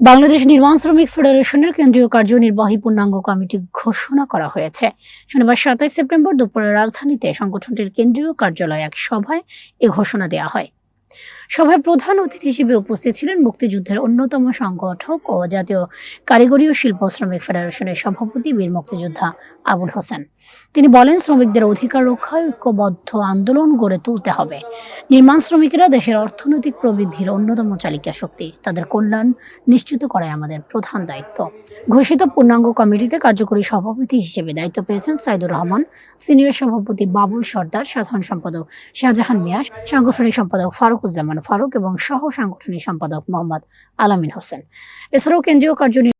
বাংলাদেশ নির্মাণ শ্রমিক ফেডারেশনের কেন্দ্রীয় কার্যনির্বাহী পূর্ণাঙ্গ কমিটি ঘোষণা করা হয়েছে। শনিবার সাতাশ সেপ্টেম্বর দুপুরে রাজধানীতে সংগঠনটির কেন্দ্রীয় কার্যালয়ে এক সভায় এ ঘোষণা দেওয়া হয়। সভায় প্রধান অতিথি হিসেবে উপস্থিত ছিলেন মুক্তিযুদ্ধের অন্যতম সংগঠক ও জাতীয় কারিগরি ও শিল্প শ্রমিক ফেডারেশনের সভাপতি বীর মুক্তিযোদ্ধা আবুল হোসেন। তিনি বলেন, শ্রমিকদের অধিকার রক্ষায় ঐক্যবদ্ধ আন্দোলন গড়ে তুলতে হবে। নির্মাণ শ্রমিকেরা দেশের অর্থনৈতিক প্রবৃদ্ধির অন্যতম চালিকা শক্তি। তাদের কল্যাণ নিশ্চিত করাই আমাদের প্রধান দায়িত্ব। ঘোষিত পূর্ণাঙ্গ কমিটিতে কার্যকরী সভাপতি হিসেবে দায়িত্ব পেয়েছেন সাইদুর রহমান, সিনিয়র সভাপতি বাবুল সর্দার, সাধারণ সম্পাদক শাহজাহান মিয়া সাংগঠনিক সম্পাদক ফারুকুজ্জামান ফারুক এবং সহ সাংগঠনিক সম্পাদক মোহাম্মদ আলামিন হোসেন। এছাড়াও কেন্দ্রীয় কার্যনির্বাহী